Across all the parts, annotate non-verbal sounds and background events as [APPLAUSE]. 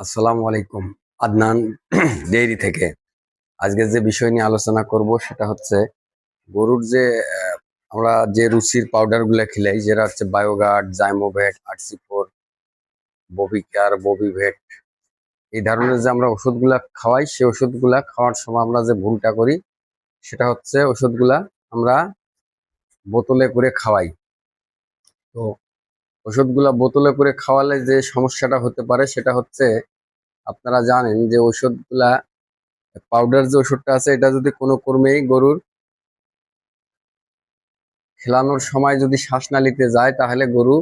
আসসালামু আলাইকুম। আদনান [CLEARS THROAT] ডেইরি থেকে। আজকে যে বিষয় নিয়ে আলোচনা করব সেটা হচ্ছে গরুর যে আমরা যে রুচির পাউডারগুলা খেলাই, যেটা হচ্ছে বায়োগার্ড জাইমোভেট আরসিফোর ববিকার ববিভেট এই ধরনের যে আমরা ওষুধগুলা খাওয়াই, সেই ওষুধগুলা খাওয়ার সময় আমরা যে ভুলটা করি, সেটা হচ্ছে ওষুধগুলা আমরা বোতলে করে খাওয়াই। তো ওষুধগুলা বোতলে করে খাওয়ালে যে সমস্যাটা হতে পারে সেটা হচ্ছে, আপনারা জানেন যে ওষুধগুলা পাউডার যে ওষুধটা আছে এটা যদি কোনো কর্মেই গরুর খেলানোর সময় যদি শ্বাসনালীতে যায় তাহলে গরু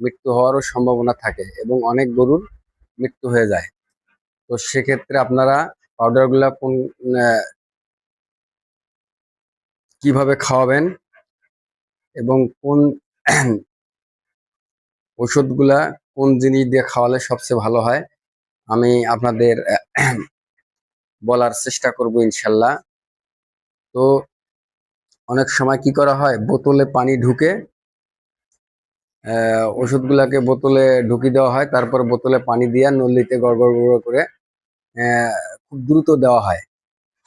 মৃত্যু হওয়ারও সম্ভাবনা থাকে এবং অনেক গরুর মৃত্যু হয়ে যায়। তো সেক্ষেত্রে আপনারা পাউডারগুলা কোন কীভাবে খাওয়াবেন এবং কোন ওষুধগুলা কোন জিনিস দিয়ে খাওয়ালে সবচেয়ে ভালো হয়? আমি আপনাদের, [CLEARS THROAT] বলার চেষ্টা করব ইনশাল্লাহ। তো অনেক সময় কি করা হয়? বোতলে পানি ঢুকে ওষুধগুলাকে বোতলে ঢুকি দেওয়া হয়, তারপর বোতলে পানি দিয়ে নল্লিতে গড়গড় গড় করে খুব দ্রুত দেওয়া হয়।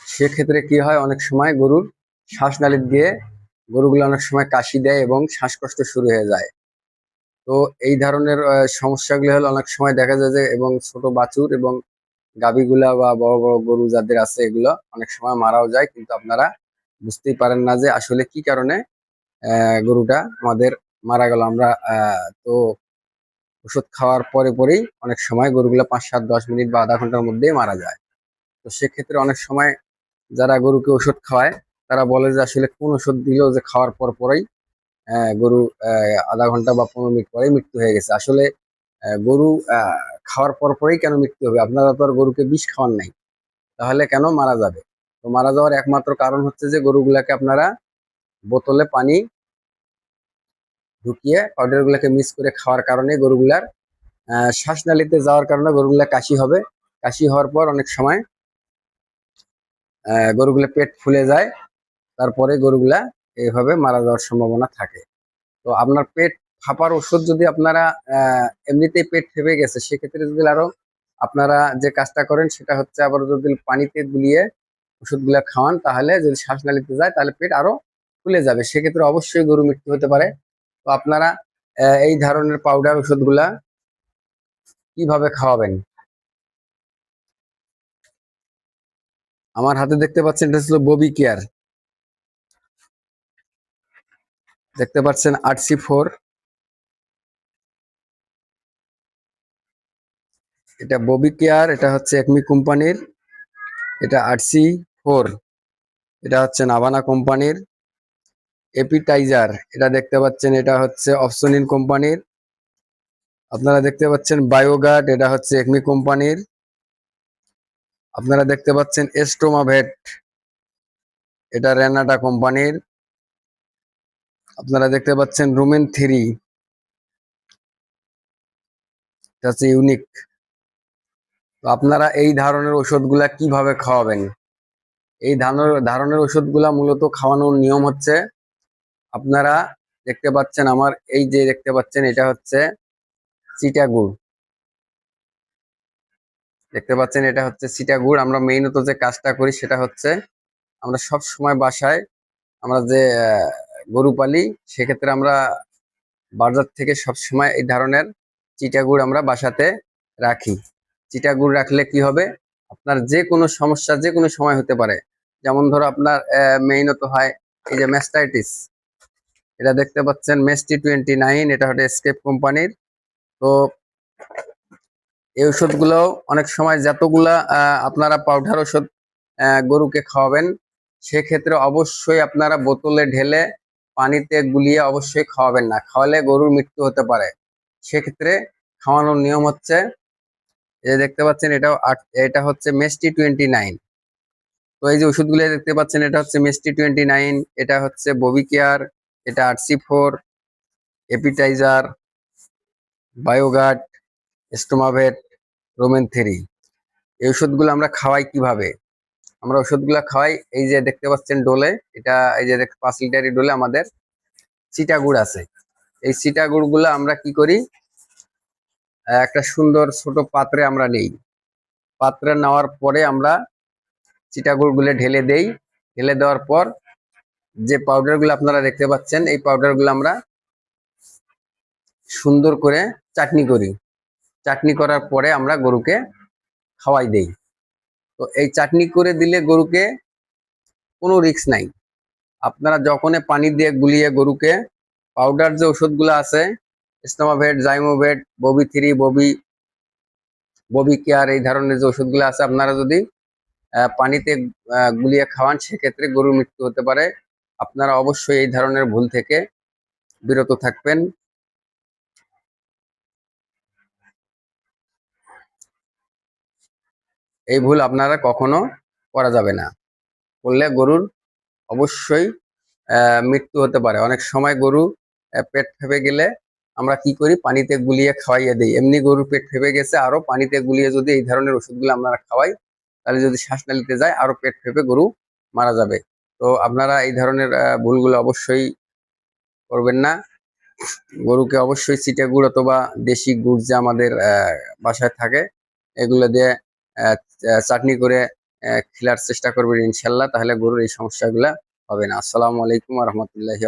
সেক্ষেত্রে কি হয়? অনেক সময় গরুর শ্বাসনালী দিয়ে গরুগুলো অনেক সময় কাশি দেয় এবং শ্বাসকষ্ট শুরু হয়ে যায়। তো এই ধরনের সমস্যাগুলো হলে অনেক সময় দেখা যায় যে এবং ছোট বাছুর এবং গাভীগুলা বা বড় বড় গরু যাদের আছে এগুলো অনেক সময় মারাও যায়। কিন্তু আপনারা বুঝতেই পারেন না যে আসলে কি কারণে গরুটা আমাদের মারা গেল। আমরা তো ওষুধ খাওয়ার পরে পরেই অনেক সময় গরুগুলো পাঁচ সাত দশ মিনিট বা আধা ঘণ্টার মধ্যেই মারা যায়। তো সেক্ষেত্রে অনেক সময় যারা গরুকে ওষুধ খাওয়ায়, তারা বলে যে আসলে কোন ওষুধ দিলেও যে খাওয়ার পর পরেই গরু আহ, আধা ঘণ্টা বা পনেরো মিনিট পরেই মৃত্যু হয়ে গেছে। আসলে গরু খাওয়ার পর পরেই কেন মৃত্যু হবে? আপনারা তো আর গরুকে বিষ খাওয়ান নাই। তাহলে কেন মারা যাবে? তো মারা যাওয়ার একমাত্র কারণ হচ্ছে যে গরুগুলাকে আপনারা বোতলে পানি ঢুকিয়ে পাউডার গুলাকে মিক্স করে খাওয়ার কারণে গরুগুলার শ্বাসনালীতে যাওয়ার কারণে গরুগুলা কাশি হবে। কাশি হওয়ার পর অনেক সময় গরুগুলা পেট ফুলে যায়। তারপরে গরুগুলা এইভাবে মারা যাওয়ার সম্ভাবনা থাকে। তো আপনার পেট ফাঁপার ওষুধ যদি আপনারা এমনিতেই পেট ফেপে গেছে, সেক্ষেত্রে যদি আরও আপনারা যে কাজটা করেন, সেটা হচ্ছে আবার যদি পানিতে গুলিয়ে ওষুধগুলা খাওয়ান, তাহলে যদি শ্বাসনালীতে যায়, তাহলে পেট আরও ফুলে যাবে। সেক্ষেত্রে অবশ্যই গরু মৃত্যু হতে পারে। তো আপনারা এই ধরনের পাউডার ওষুধগুলা কীভাবে খাওয়াবেন? আমার হাতে দেখতে পাচ্ছেন, এটা ছিল ববি কেয়ার। দেখতে পাচ্ছেন আরসি ফোর। এটা ববি কেয়ার, এটা হচ্ছে একমি কোম্পানির, এটা আরসি ফোর। এটা হচ্ছে নাভানা কোম্পানির। এপিটাইজার, এটা দেখতে পাচ্ছেন, এটা হচ্ছে অপসনিন কোম্পানির। আপনারা দেখতে পাচ্ছেন বায়োগার্ড, এটা হচ্ছে একমি কোম্পানির। আপনারা দেখতে পাচ্ছেন এস্টোমাভেট, এটা রেনাটা কোম্পানির। আপনারা দেখতে পাচ্ছেন রোমেন থ্রি ইউনিক তো আপনারা এই ধরনের ওষুধগুলা কীভাবে খাওয়াবেন? এই ধরনের ওষুধগুলা মূলত খাওয়ানোর নিয়ম হচ্ছে, আপনারা দেখতে পাচ্ছেন আমার এই যে দেখতে পাচ্ছেন, এটা হচ্ছে চিটাগুড় দেখতে পাচ্ছেন, এটা হচ্ছে চিটাগুড় আমরা মেইনত যে কাজটা করি সেটা হচ্ছে, আমরা সব সময় বাসায় আমরা যে গরু পালি সেক্ষেত্রে আমরা বাজার থেকে সব সময় এই ধরনের চিটাগুড় আমরা বাসাতে রাখি। চিটাগুড় রাখলে কি হবে? আপনার যে কোনো সমস্যা যে কোনো সময় হতে পারে। যেমন ধরো আপনার মেইনত হয় এই যে ম্যাস্টাইটিস এটা দেখতে পাচ্ছেন মেস্টি টোয়েন্টি নাইন এটা হচ্ছে এসকেপ কোম্পানির তো এই ওষুধগুলো অনেক সময় যতগুলা আপনারা পাউডার ওষুধ গরুকে খাওয়াবেন, সেক্ষেত্রে অবশ্যই আপনারা বোতলে ঢেলে পানিতে গুলিয়ে অবশ্যই খাওয়াবেন না। খাওয়ালে গরুর মৃত্যু হতে পারে। সেক্ষেত্রে খাওয়ানোর নিয়ম হচ্ছে, এই দেখতে পাচ্ছেন এটাও এটা হচ্ছে মেস্টি টোয়েন্টি নাইন। তো এই যে ওষুধগুলো দেখতে পাচ্ছেন, এটা হচ্ছে মেস্টি টোয়েন্টি নাইন, এটা হচ্ছে ববি কেয়ার এটা RC four appetizer Bioguard Stomavet Romen three এই ওষুধগুলো আমরা খাওয়াই কীভাবে? আমরা ওষুধগুলো খাওয়াই। এই যে দেখতে পাচ্ছেন ডোলে, এটা এই যে পাঁচ লিটারি ডোলে আমাদের চিটাগুড় আছে। এই চিটাগুড়গুলো আমরা কি করি? একটা সুন্দর ছোট পাত্রে আমরা নেই। পাত্রে নেওয়ার পরে আমরা চিটাগুড়গুলো ঢেলে দেই। ঢেলে দেওয়ার পর যে পাউডারগুলো আপনারা দেখতে পাচ্ছেন, এই পাউডারগুলো আমরা সুন্দর করে চাটনি করি। চাটনি করার পরে আমরা গরুকে খাওয়াই দেই। তো এই চাটনি করে দিলে গরুকে কোনো রিস্ক নাই। আপনারা যখন পানি দিয়ে গুলিয়ে গরুকে পাউডার যে ওষুধগুলো আছে Stomavet Zymovet Bobby three Bobby Bobby care এই ধরনের যে ওষুধগুলো আছে, আপনারা যদি পানিতে গুলিয়ে খাওয়ান, সেক্ষেত্রে গরুর মৃত্যু হতে পারে। আপনারা অবশ্যই এই ধরনের ভুল থেকে বিরত থাকবেন। এই ভুল আপনারা কখনো করা যাবে না। করলে গরুর অবশ্যই মৃত্যু হতে পারে। অনেক সময় গরু পেট ফেপে গেলে আমরা কি করি? পানিতে গুলিয়ে খাওয়াইয়ে দিই। এমনি গরুর পেট ফেপে গেছে, আরও পানিতে গুলিয়ে যদি এই ধরনের ওষুধগুলো আমরা খাওয়াই, তাহলে যদি শ্বাসনালীতে যায়, আরও পেট ফেপে গরু মারা যাবে। তো আপনারা এই ধরনের ভুলগুলো অবশ্যই করবেন না। গরুকে অবশ্যই চিটে গুড় অথবা দেশি গুড় যে আমাদের বাসায় থাকে, এগুলো দিয়ে চাটনি করে খেলার চেষ্টা করবেন ইনশাল্লাহ, তাহলে গরুর এই সমস্যাগুলো হবে না। আসসালামু আলাইকুম রহমতুল্লাহি